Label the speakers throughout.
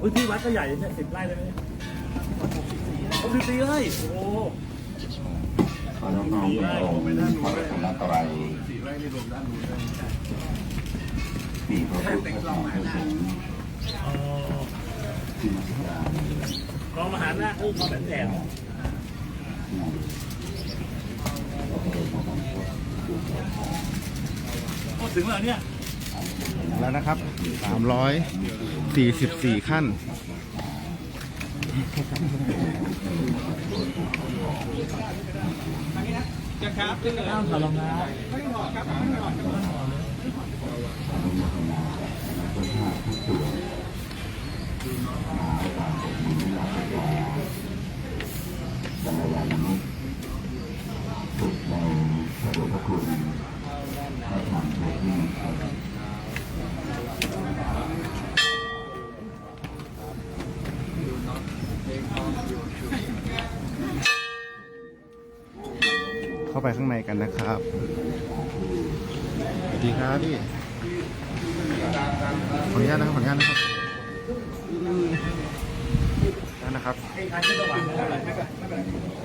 Speaker 1: พื้นที่วัดก็ใหญ่เนี่ยสิบไร่ได้ไหมหกสิบสี่ไร่โอ้
Speaker 2: ขอน้องๆเป็นองค์พระรัตนตรัย
Speaker 1: สี่ไร่นี่รวมด้านนู้นด้วย
Speaker 2: มีพระพุทธพระธรรมพระสงฆ์
Speaker 1: อ๋อ
Speaker 2: ที่มาสการ
Speaker 1: กองมหานาคอุ้มมาแบบแถว
Speaker 2: พระบรมวงศ
Speaker 1: โอ้ถึงแล้วเนี่ย
Speaker 3: แล้วนะครับ 344 ขั้น
Speaker 1: ข้ามรองเท้า
Speaker 2: จักรยานมิตรฝึกในพระพุทธคุณพระธรรมพระที่มง
Speaker 3: เข้าไปข้างในกันนะครับสวัสดีครับพี่ขออนุญาตนะครับขออนุญาตนะครับนั่นนะครับ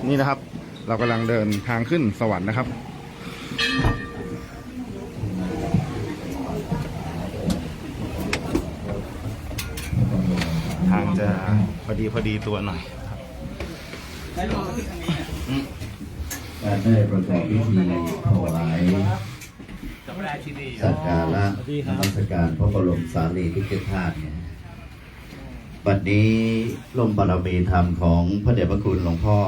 Speaker 3: นี่นะครับ เรากำลังเดินทางขึ้นสวรรค์นะครับทางจะพอดีพอดีตัวหน่อยครับ
Speaker 2: การได้ประกอบพิธีถวายสักการะ
Speaker 1: นรับ
Speaker 2: มัสการพระบรมสารีริกธาตุเนี่ยบัดนี้ลมบารมีธรรมของพระเดชพระคุณหลวงพ่อ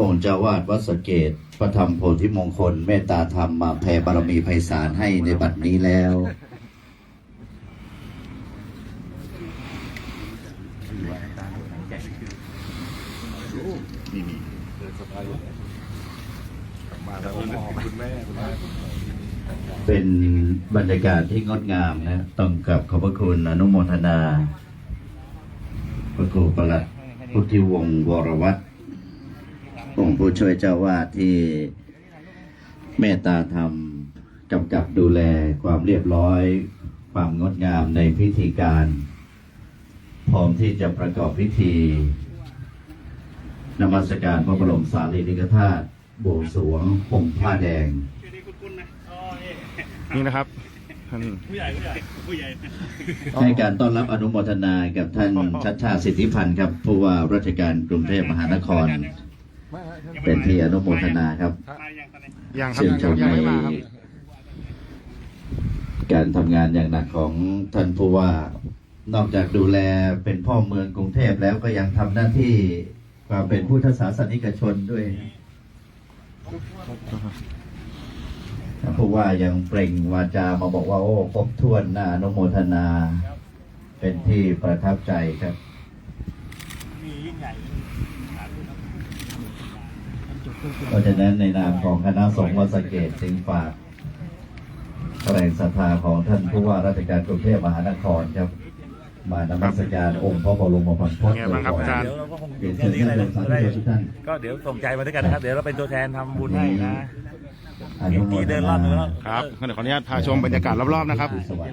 Speaker 2: องค์เจ้าวาดวัดสเกตพระธรรมโพธิมงคล เมตตาธรรมมาแผ่บารมีไพศาลให้ในบัดนี้แล้ว เป็นบรรยากาศที่งดงามนะต้องกับขอบพระคุณอนุโมทนาพระครูประหลัดพุทธิวงศ์วรวัตรองค์ผู้ช่วยเจ้าวาดที่เมตตาธรรมกำกับดูแลความเรียบร้อย ความงดงามในพิธีการ พร้อมที่จะประกอบพิธีนมัสการพระบรมสารีริกธาตุ บวงสรวงห่มผ้าแดง
Speaker 3: นี่นะครับท่าน
Speaker 1: ผู้ใหญ่ผู้ใหญ่ผู้ใหญ่
Speaker 2: ให้การต้อนรับอนุโมทนากับท่านชัดชาติสิทธิพันธ์ครับผู้ว่าราชการกรุงเทพมหานคร เป็นที่อนุโมทนาครับ
Speaker 3: ยังครับ
Speaker 2: ชื่นชม
Speaker 3: ยัง
Speaker 2: ใน
Speaker 3: ไม่มาครับ
Speaker 2: การทำงานอย่างหนักของท่านผู้ว่านอกจากดูแลเป็นพ่อเมืองกรุงเทพแล้วก็ยังทำหน้าที่ความเป็นพุทธศาสนิกชนด้วยท่าน ผู้ว่ายังเปล่งวาจามาบอกว่าโอ้ครบถ้วนน่านโมทนา เป็นที่ประทับใจครับเพราะฉะนั้นในนามของคณะสงฆ์วัดสเกตจึงฝากแรงศรัทธาของท่านผู้ว่าราชการกรุงเทพมหานครครับ มานมัสการองค์พระบรมพันพ
Speaker 3: เป็น
Speaker 2: ศ
Speaker 3: ไงบ้างครับอาจารย์
Speaker 1: เดี๋ยวเราก็คง
Speaker 2: เรียน
Speaker 1: แค่
Speaker 2: เชิญ
Speaker 1: นี้
Speaker 2: ท่าน
Speaker 1: เลย
Speaker 2: โย
Speaker 1: นะ
Speaker 2: มสาธุชนทุกท่าน
Speaker 1: ก็เดี๋ยวส่งใจมาด้วยกันนะครับ เดี๋ยวเราเป็นตัวแทนทำบุญให้นะ
Speaker 2: อนุโม
Speaker 1: ที่
Speaker 2: ท
Speaker 1: เดินร
Speaker 2: นา
Speaker 1: อบนึงแล้ว
Speaker 3: ครับงั้นเดี๋ยวขออนุญาตพาชมบรรยากาศรอบๆนะครับ
Speaker 2: สวัสดี